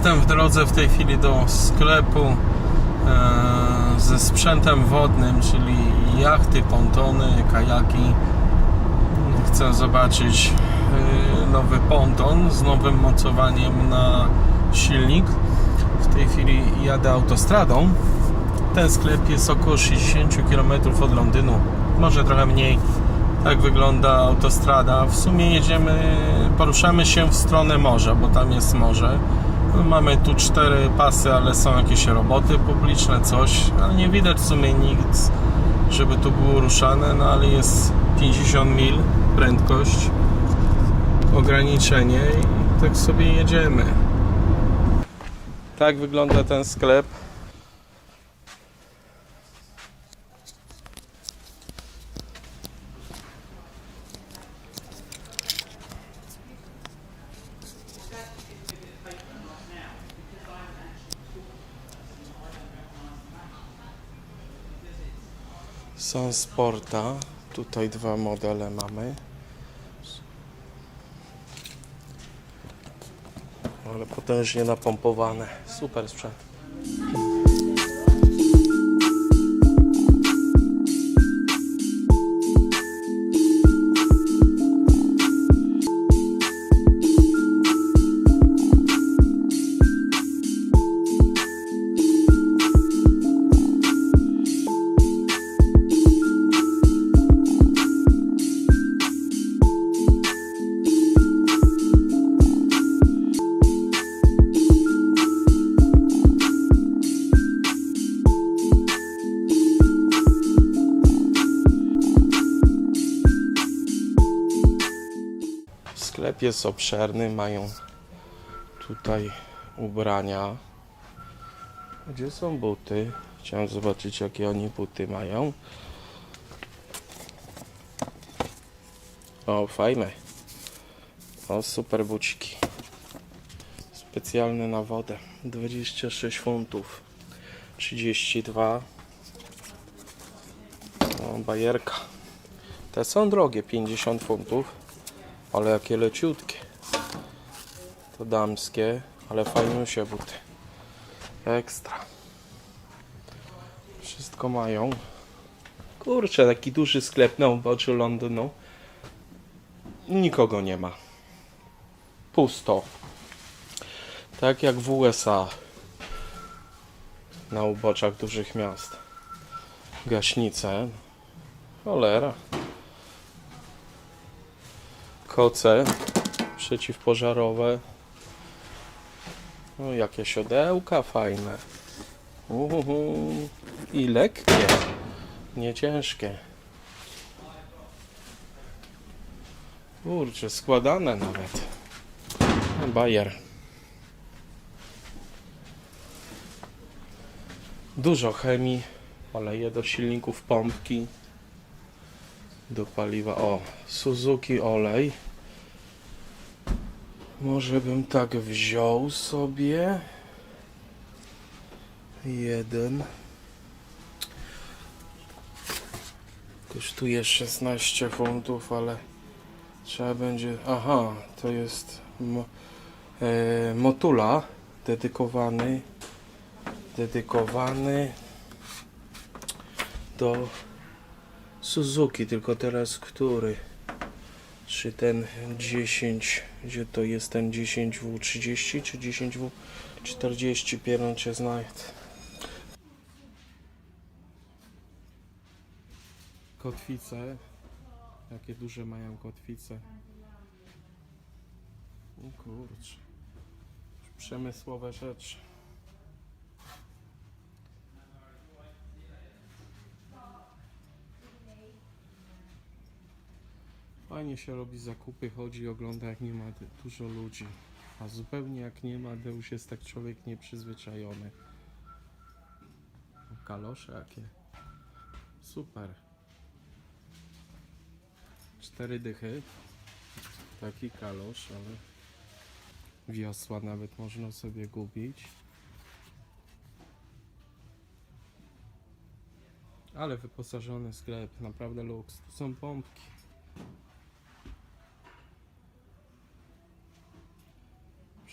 Jestem w drodze w tej chwili do sklepu e, ze sprzętem wodnym, czyli jachty, pontony, kajaki. Chcę zobaczyć e, nowy ponton z nowym mocowaniem na silnik. W tej chwili jadę autostradą. Ten sklep jest około 60 km od Londynu, może trochę mniej. Tak wygląda autostrada. W sumie jedziemy, poruszamy się w stronę morza, bo tam jest morze. Mamy tu cztery pasy, ale są jakieś roboty publiczne, coś, ale nie widać w sumie nic, żeby tu było ruszane, no ale jest 50 mil prędkość, ograniczenie i tak sobie jedziemy. Tak wygląda ten sklep. Są Sporta. Tutaj dwa modele mamy. Ale potężnie napompowane. Super sprzęt. Jest obszerny, mają tutaj ubrania. Gdzie są buty? Chciałem zobaczyć jakie oni buty mają. O, fajne. O, super buciki. Specjalne na wodę. 26 funtów. 32. O, bajerka. Te są drogie, 50 funtów. Ale jakie leciutkie. To damskie, ale fajnusie buty. Ekstra. Wszystko mają. Kurczę, taki duży sklep na uboczu Londynu. Nikogo nie ma. Pusto. Tak jak w USA. Na uboczach dużych miast. Gaśnice. Cholera koce przeciwpożarowe. No, jakie siodełka fajne. Uhu. I lekkie, nie ciężkie. Kurczę, składane nawet. Bayer. Dużo chemii, oleje do silników, pompki do paliwa. O, Suzuki olej. Może bym tak wziął sobie. Jeden. Kosztuje 16 funtów, ale trzeba będzie. Aha, to jest mo, e, Motula dedykowany. Dedykowany do Suzuki, tylko teraz który? Czy ten 10, gdzie to jest ten 10W30 czy 10W40? Piernicze znajd. Kotwice. Jakie duże mają kotwice. O kurczę. Przemysłowe rzeczy. Fajnie się robi zakupy, chodzi, ogląda jak nie ma du- dużo ludzi. A zupełnie jak nie ma, to już jest tak człowiek nieprzyzwyczajony. Kalosze jakie. Super. Cztery dychy. Taki kalosz, ale wiosła nawet można sobie gubić. Ale wyposażony sklep, naprawdę luks. Tu są pompki.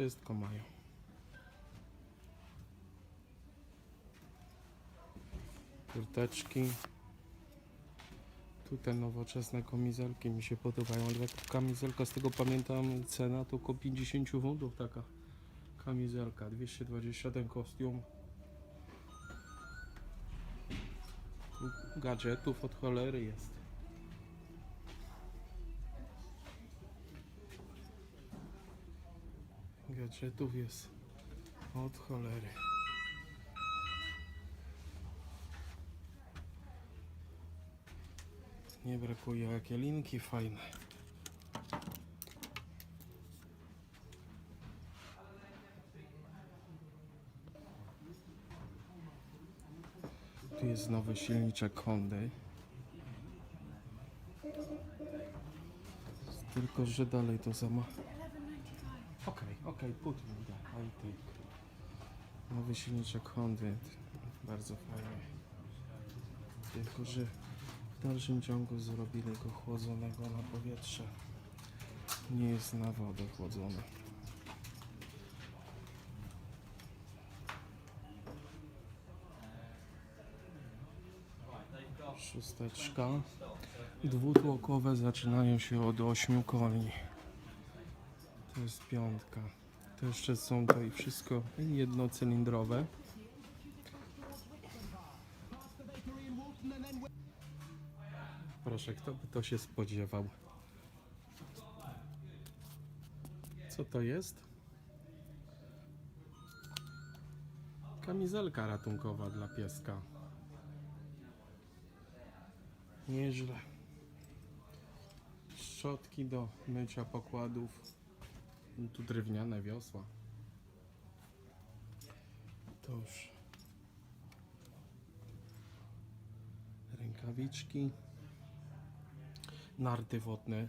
Wszystko mają. Kurteczki. Tu te nowoczesne kamizelki mi się podobają, ale kamizelka, z tego pamiętam, cena to około 50 funtów taka kamizelka, 221 kostium. Gadżetów od cholery jest. Gadżetów jest od cholery. Nie brakuje jakie linki fajne. Tu jest nowy silniczek Hondy. Tylko, że dalej to zama. Okej, okej, put me there. I take. Nowy silniczek Hondy. Bardzo fajny. Tylko, że w dalszym ciągu zrobili go chłodzonego na powietrze. Nie jest na wodę chłodzony. Szósteczka. Dwutłokowe zaczynają się od 8 koni. To jest piątka. To jeszcze są tutaj wszystko jednocylindrowe. Proszę, kto by to się spodziewał? Co to jest? Kamizelka ratunkowa dla pieska. Nieźle. Szczotki do mycia pokładów. No Tu drewniane wiosła. To już. Rękawiczki. Narty wodne.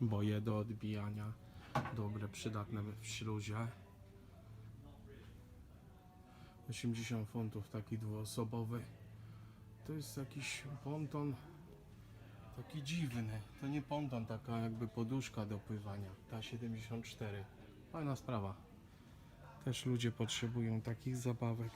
Boje do odbijania. Dobre, przydatne w śluzie. 80 funtów taki dwuosobowy. To jest jakiś ponton taki dziwny. To nie ponton, taka jakby poduszka do pływania. Ta 74. Fajna sprawa. Też ludzie potrzebują takich zabawek.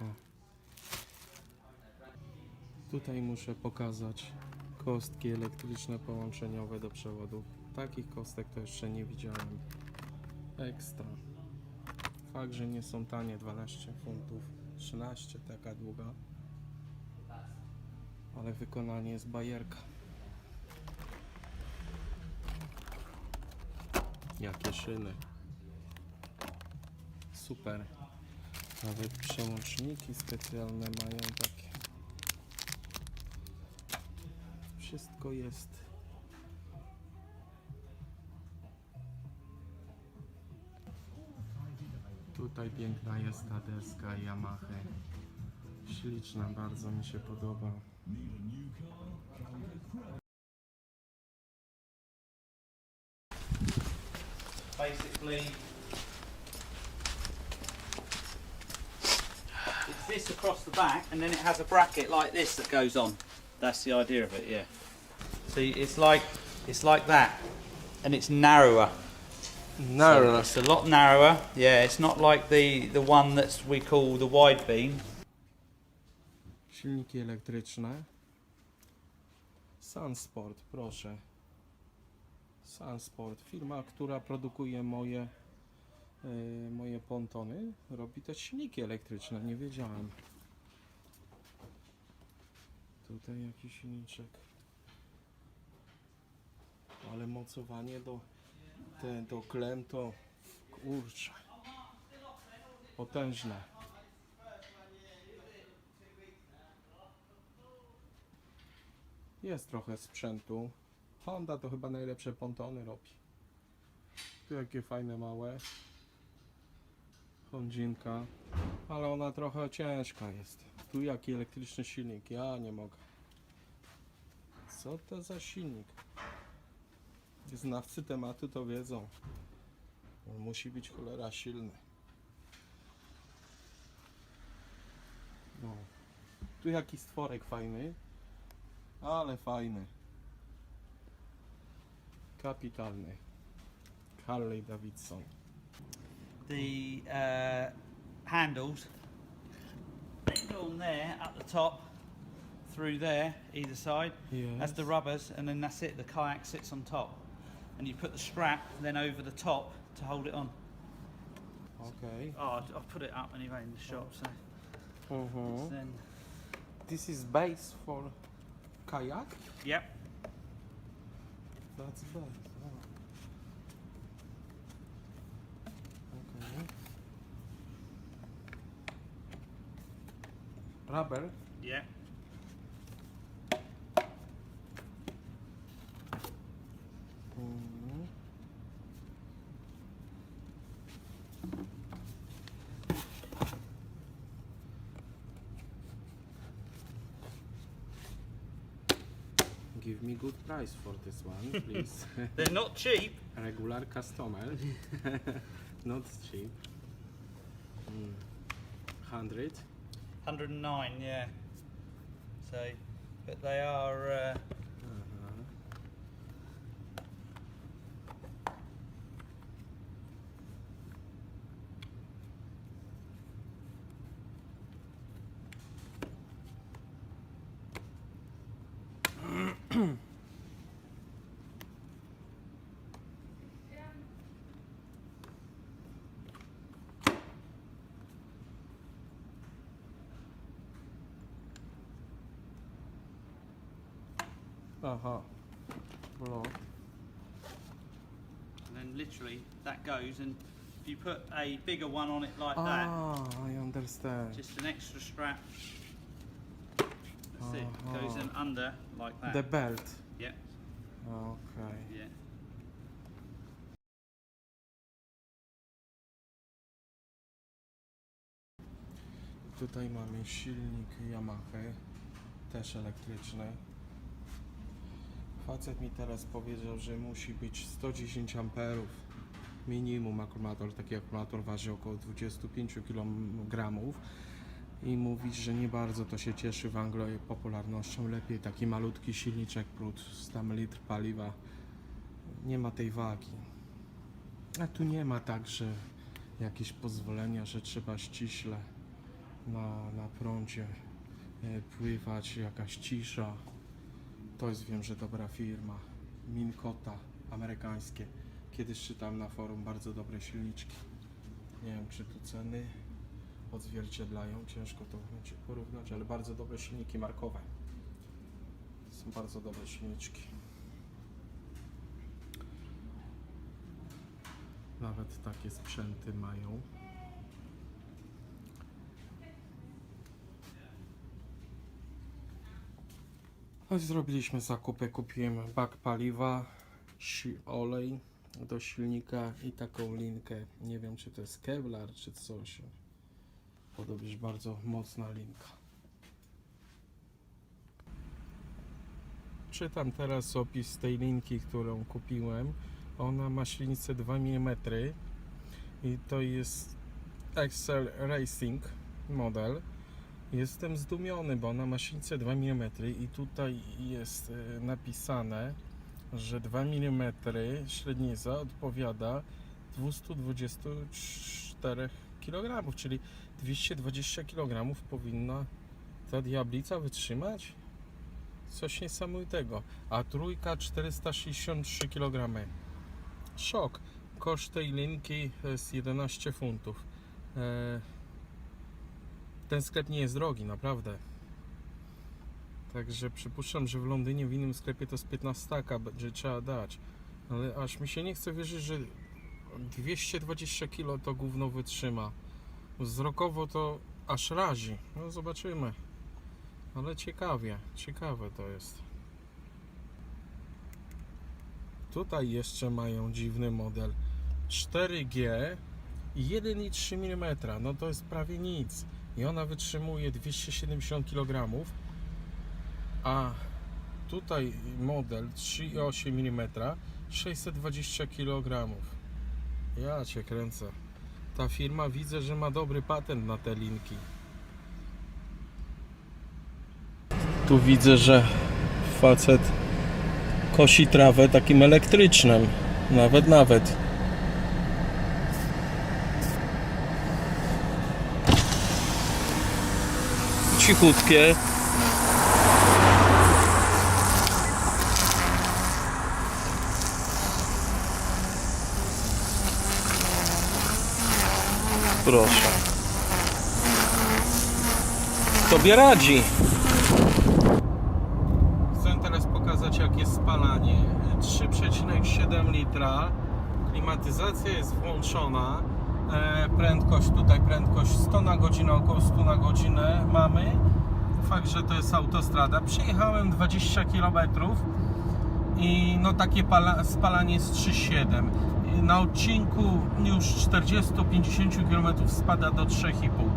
O. Tutaj muszę pokazać kostki elektryczne połączeniowe do przewodów. Takich kostek to jeszcze nie widziałem. Ekstra. Fakt, że nie są tanie 12 funtów, 13 taka długa. Ale wykonanie jest bajerka. Jakie szyny. Super. Nawet przełączniki specjalne mają takie. Wszystko jest. Tutaj piękna jest ta deska Yamaha. Śliczna, bardzo mi się podoba. basically it's this across the back and then it has a bracket like this that goes on. That's the idea of it yeah. See it's like it's like that and it's narrower. So it's a lot narrower. Yeah it's not like the the one that's we call the wide beam Silniki elektryczne. Sunsport, proszę. Sunsport, firma, która produkuje moje, y, moje pontony, robi też silniki elektryczne, nie wiedziałem. Tutaj jakiś silniczek. Ale mocowanie do, te, do klem to kurczę. Potężne. Jest trochę sprzętu. Honda to chyba najlepsze pontony robi. Tu jakie fajne małe. Hondzinka. Ale ona trochę ciężka jest. Tu jaki elektryczny silnik. Ja nie mogę. Co to za silnik? Znawcy tematu to wiedzą. On musi być cholera silny. No. Tu jaki stworek fajny. Ale fajny. Kapitalny. Harley Davidson. The uh, handles they go on there at the top, through there either side. That's the rubbers, and then that's it. The kayak sits on top, and you put the strap then over the top to hold it on. Okay. Oh, I'll I'll put it up anyway in the shop. So it's Mhm. then, This is base for kayak? yep. That's. Oh. Okay. Rubber? Yep. Give me good price for this one, please. They're not cheap. Regular customer, not cheap. Mm. Hundred. 109, yeah. So, but they are. Uh, Uh-huh. Block. and then literally that goes, and if you put a bigger one on it like Ah, I understand. that, just an extra strap. That's it. Goes in under like that. The belt. yeah, Okay. yeah. Tutaj mamy silnik Yamaha, też elektryczny. Facet mi teraz powiedział, że musi być 110 amperów minimum akumulator. Taki akumulator waży około 25 kg i mówi, że nie bardzo to się cieszy w Anglii popularnością. Lepiej taki malutki silniczek prąd 100 ml paliwa. Nie ma tej wagi. A tu nie ma tak, że jakieś pozwolenia, że trzeba ściśle na, na prądzie e, pływać, jakaś cisza. To jest wiem, że dobra firma. Minkota, amerykańskie. Kiedyś czytałem na forum bardzo dobre silniczki. Nie wiem, czy tu ceny odzwierciedlają, ciężko to będzie porównać, ale bardzo dobre silniki markowe. Są bardzo dobre silniczki. Nawet takie sprzęty mają. Zrobiliśmy zakupy, kupiłem bak paliwa, olej do silnika i taką linkę. Nie wiem czy to jest Kevlar czy coś. Podobnież bardzo mocna linka. Czytam teraz opis tej linki, którą kupiłem. Ona ma średnicę 2 mm i to jest Excel Racing model. Jestem zdumiony, bo ona ma średnicę 2 mm i tutaj jest e, napisane, że 2 mm średnica odpowiada 224 kg, czyli 220 kg powinna ta diablica wytrzymać? Coś niesamowitego. A trójka 463 kg. Szok. Koszt tej linki jest 11 funtów. E, ten sklep nie jest drogi, naprawdę. Także przypuszczam, że w Londynie w innym sklepie to z 15 taka będzie trzeba dać. Ale aż mi się nie chce wierzyć, że 220 kg to gówno wytrzyma. Wzrokowo to aż razi. No zobaczymy. Ale ciekawie, ciekawe to jest. Tutaj jeszcze mają dziwny model 4G i 1,3 mm. No to jest prawie nic. I ona wytrzymuje 270 kg. A tutaj model 3,8 mm 620 kg. Ja cię kręcę. Ta firma widzę, że ma dobry patent na te linki. Tu widzę, że facet kosi trawę takim elektrycznym. Nawet, nawet. Cichutkie. Proszę. Tobie radzi. Chcę teraz pokazać jak jest spalanie. 3,7 litra. Klimatyzacja jest włączona. E, prędkość tutaj prędkość 100 na godzinę, około 100 na godzinę mamy. Fakt, że to jest autostrada. Przejechałem 20 km i no takie pala, spalanie jest 3,7. Na odcinku już 40-50 km spada do 3,5.